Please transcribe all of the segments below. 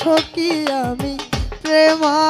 সকি আমি প্রেমা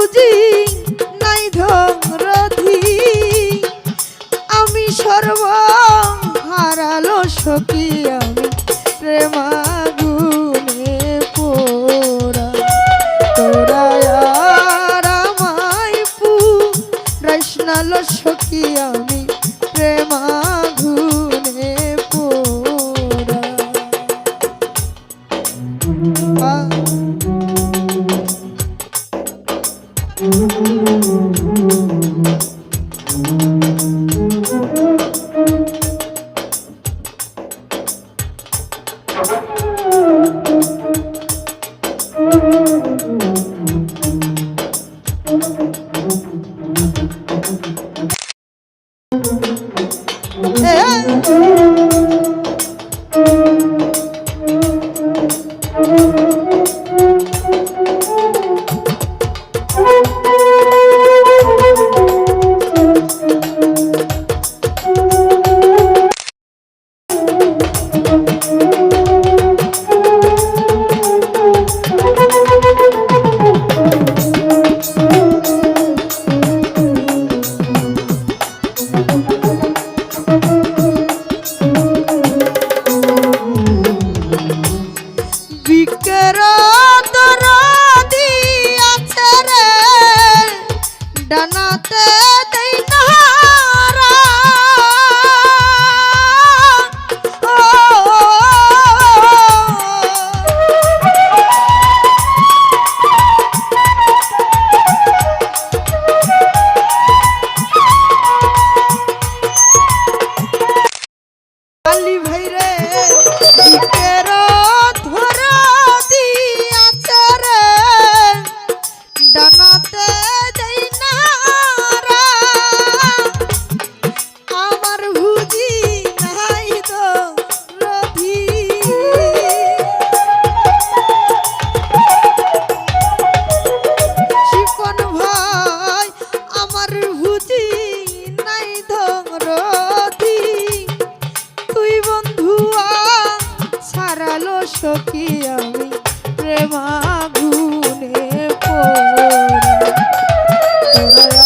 বুঝি নাই ধরধি। আমি সর্ব হারালো সখী, আমি প্রেমাগুনে পোরা তোরা পু রসনালো সখী, আমি প্রেমা 有的人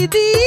দিদি